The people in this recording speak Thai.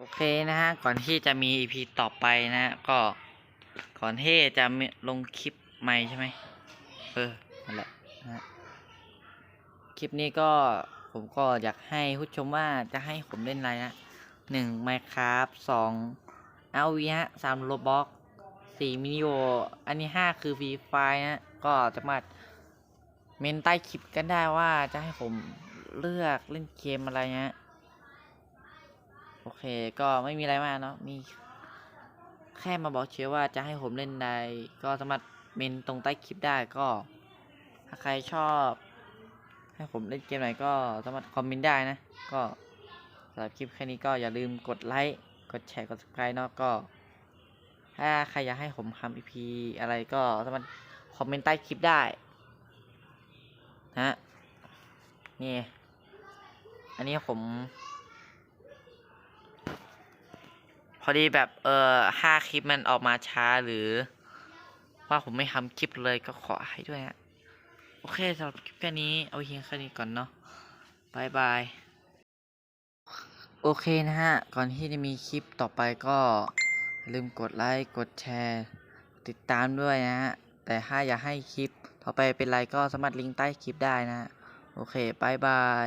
โอเคนะฮะ ก่อนที่จะมี EP ต่อไปนะฮะก็ก่อนที่จะลงคลิปใหม่ใช่ไหมเออนั่นแหละนะคลิปนี้ก็ผมก็อยากให้ผู้ชมว่าจะให้ผมเล่นอะไรนะหนึ่งไมครับสองเอาวีฮะสามโลบ็อกสี่มินิโออันนี้ห้าคือฟรีไฟนะก็สามาเมนใต้คลิปกันได้ว่าจะให้ผมเลือกเล่นเกมอะไรเนะ โอเคก็ไม่มีอะไรมากเนาะมีแค่มาบอกเชียร์ว่าจะให้ผมเล่นใดก็สามารถเมนตรงใต้คลิปได้ก็ถ้าใครชอบ ให้ผมเล่นเกมไหนก็สามารถคอมเมนต์ได้นะ ก็สำหรับคลิปแค่นี้ก็อย่าลืมกดไลค์กดแชร์กด subscribe เนาะก็ ถ้าใครอยากให้ผมทำ EP อะไรก็สามารถคอมเมนต์ใต้คลิปได้นะนี่ อันนี้ผม พ อดีแบบเออห้าคลิปมันออกมาช้าหรือ ว่าผมไม่ทำคลิปเลยก็ขอให้ด้วยฮะโอเคสำหรับคลิปแค่นี้เอาเพียงแค่นี้ก่อนเนาะบายบายโอเคนะฮะ ก่อนที่จะมีคลิปต่อไปก็ลืมกดไลค์กดแชร์ ติดตามด้วยนะฮะ แต่ถ้าอยากให้คลิปต่อไปเป็นไรก็สามารถลิงก์ใต้คลิปได้นะ โอเคบายบาย